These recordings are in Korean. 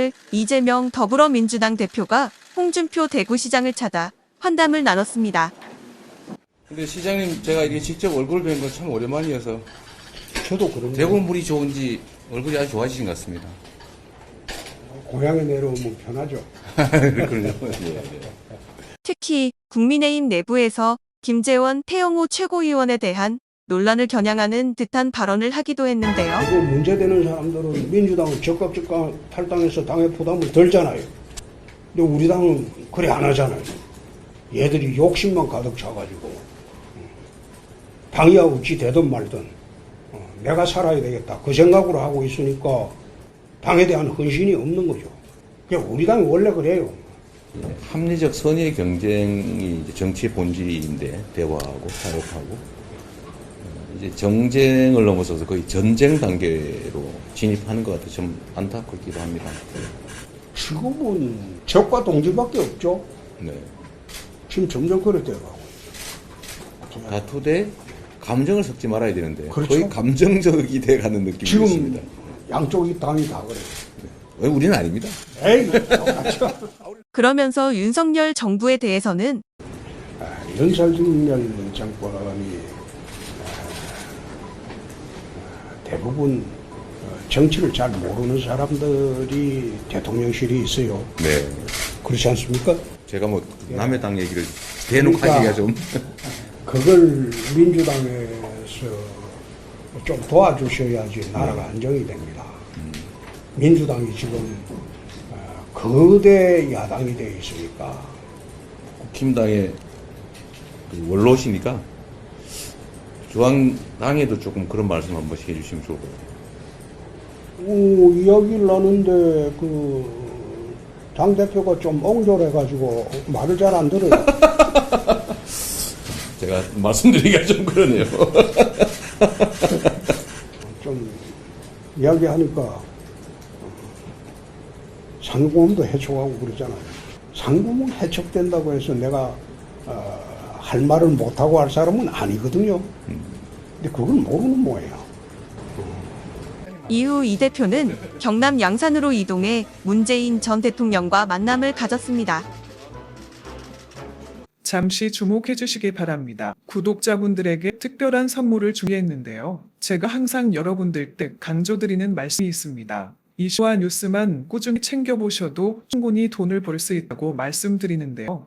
윤석열, 이재명 더불어민주당 대표가 홍준표 대구시장을 찾아 환담을 나눴습니다. 근데 시장님 제가 이게 직접 얼굴 뵌 건 참 오랜만이어서 저도 그런 거 대구 물이 좋은지 얼굴이 아주 좋아지신 것 같습니다. 고향에 내려오면 편하죠. 그러죠. 예, 예. 특히 국민의힘 내부에서 김재원 태영호 최고위원에 대한 논란을 겨냥하는 듯한 발언을 하기도 했는데요. 그거 문제되는 사람들은 민주당은 적극 적극 탈당해서 당의 부담을 덜잖아요. 근데 우리 당은 그래 안 하잖아요. 얘들이 욕심만 가득 차가지고 음, 당이야 어찌 되든 말든 어, 내가 살아야 되겠다 그 생각으로 하고 있으니까 당에 대한 헌신이 없는 거죠. 그냥 우리 당이 원래 그래요. 합리적 선의 경쟁이 이제 정치의 본질인데 대화하고 타협하고 어, 이제 정쟁을 넘어서서 거의 전쟁 단계로 진입하는 것 같아 좀 안타깝기도 합니다. 지금은 적과 동지밖에 없죠. 네. 지금 점점 그래 돼가고. 다투대 감정을 섞지 말아야 되는데 그렇죠. 거의 감정적이 돼가는 느낌이 지금 있습니다. 양쪽이 당이 다 그래요. 왜 우리는 아닙니다. 에이, 똑같죠. 그러면서 윤석열 정부에 대해서는 아, 연설중열 정권이 아, 대부분 어, 정치를 잘 모르는 사람들이 대통령실이 있어요. 네. 그렇지 않습니까? 제가 뭐 남의 당 얘기를 대놓고 그러니까 하기가 좀 그걸 민주당에서 좀 도와주셔야지 나라가 안정이 됩니다. 민주당이 지금 어, 거대 야당이 되어 있으니까 국힘당의 그 원로시니까 중앙당에도 조금 그런 말씀 한 번씩 해주시면 좋을 것 같아요. 오, 이야기를 하는데 그 당 대표가 좀 옹졸해가지고 말을 잘 안 들어요. 제가 말씀드리기가 좀 그러네요. 좀 이야기하니까 상공도 해촉하고 그러잖아요. 상공은 해촉된다고 해서 내가 어, 할 말을 못하고 할 사람은 아니거든요. 근데 그걸 모르는 모양이야. 이후 이 대표는 경남 양산으로 이동해 문재인 전 대통령과 만남을 가졌습니다. 잠시 주목해 주시기 바랍니다. 구독자분들에게 특별한 선물을 준비했는데요. 제가 항상 여러분들 때 강조드리는 말씀이 있습니다. 이슈와 뉴스만 꾸준히 챙겨보셔도 충분히 돈을 벌 수 있다고 말씀드리는데요.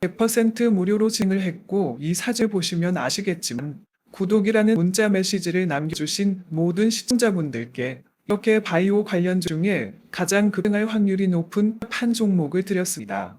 100% 무료로 진행을 했고 이 사진 보시면 아시겠지만 구독이라는 문자 메시지를 남겨주신 모든 시청자분들께 이렇게 바이오 관련 중에 가장 급등할 확률이 높은 한 종목을 드렸습니다.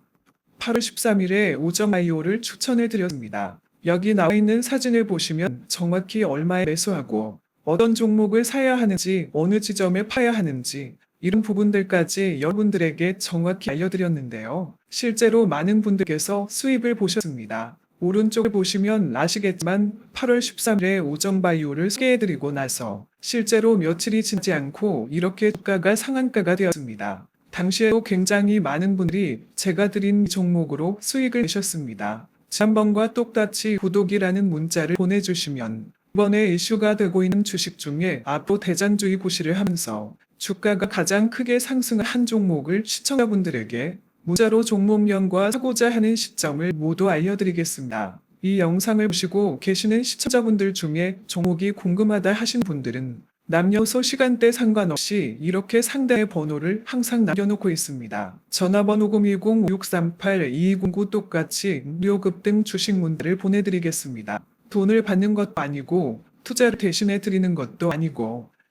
8월 13일에 오점 바이오를 추천해 드렸습니다. 여기 나와 있는 사진을 보시면 정확히 얼마에 매수하고 어떤 종목을 사야 하는지 어느 지점에 파야 하는지 이런 부분들까지 여러분들에게 정확히 알려드렸는데요. 실제로 많은 분들께서 수입을 보셨습니다. 오른쪽을 보시면 아시겠지만 8월 13일에 오점 바이오를 소개해드리고 나서 실제로 며칠이 지나지 않고 이렇게 주가가 상한가가 되었습니다. 당시에도 굉장히 많은 분들이 제가 드린 종목으로 수익을 내셨습니다. 지난번과 똑같이 구독이라는 문자를 보내주시면 이번에 이슈가 되고 있는 주식 중에 앞으로 대장주의 고시를 하면서 주가가 가장 크게 상승한 한 종목을 시청자분들에게 문자로 종목명과 사고자 하는 시점을 모두 알려드리겠습니다. 이 영상을 보시고 계시는 시청자분들 중에 종목이 궁금하다 하신 분들은 남녀소 시간대 상관없이 이렇게 상대의 번호를 항상 남겨놓고 있습니다. 전화번호 010-5638-2209 똑같이 무료 급등 주식 문자를 보내드리겠습니다. 돈을 받는 것도 아니고 투자를 대신해 드리는 것도 아니고